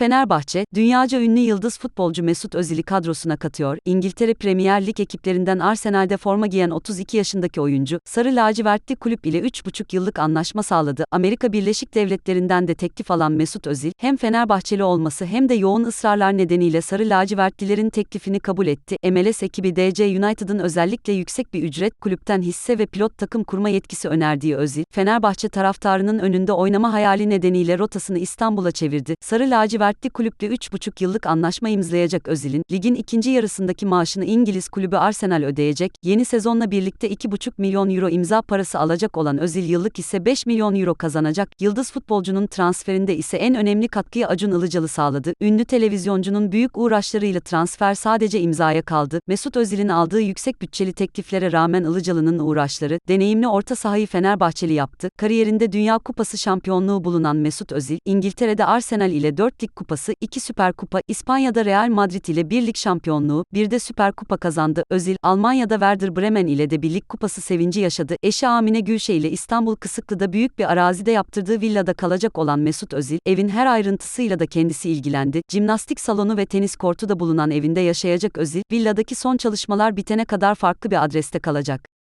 Fenerbahçe, dünyaca ünlü yıldız futbolcu Mesut Özil'i kadrosuna katıyor. İngiltere Premier Lig ekiplerinden Arsenal'de forma giyen 32 yaşındaki oyuncu, Sarı Lacivertli kulüp ile 3,5 yıllık anlaşma sağladı. Amerika Birleşik Devletleri'nden de teklif alan Mesut Özil, hem Fenerbahçeli olması hem de yoğun ısrarlar nedeniyle Sarı Lacivertlilerin teklifini kabul etti. MLS ekibi DC United'ın özellikle yüksek bir ücret, kulüpten hisse ve pilot takım kurma yetkisi önerdiği Özil, Fenerbahçe taraftarının önünde oynama hayali nedeniyle rotasını İstanbul'a çevirdi. Sarı lacivertli kulüple 3,5 yıllık anlaşma imzalayacak Özil'in, ligin ikinci yarısındaki maaşını İngiliz kulübü Arsenal ödeyecek, yeni sezonla birlikte 2,5 milyon euro imza parası alacak olan Özil yıllık ise 5 milyon euro kazanacak. Yıldız futbolcunun transferinde ise en önemli katkıyı Acun Ilıcalı sağladı. Ünlü televizyoncunun büyük uğraşlarıyla transfer sadece imzaya kaldı. Mesut Özil'in aldığı yüksek bütçeli tekliflere rağmen Ilıcalı'nın uğraşları, deneyimli orta sahayı Fenerbahçeli yaptı. Kariyerinde Dünya Kupası şampiyonluğu bulunan Mesut Özil, İngiltere'de Arsenal ile 4 lig kupası, 2 Süper Kupa, İspanya'da Real Madrid ile 1 lig şampiyonluğu, bir de Süper Kupa kazandı. Özil, Almanya'da Werder Bremen ile de bir lig kupası sevinci yaşadı. Eşi Amine Gülşe ile İstanbul Kısıklı'da büyük bir arazide yaptırdığı villada kalacak olan Mesut Özil, evin her ayrıntısıyla da kendisi ilgilendi. Jimnastik salonu ve tenis kortu da bulunan evinde yaşayacak Özil, villadaki son çalışmalar bitene kadar farklı bir adreste kalacak.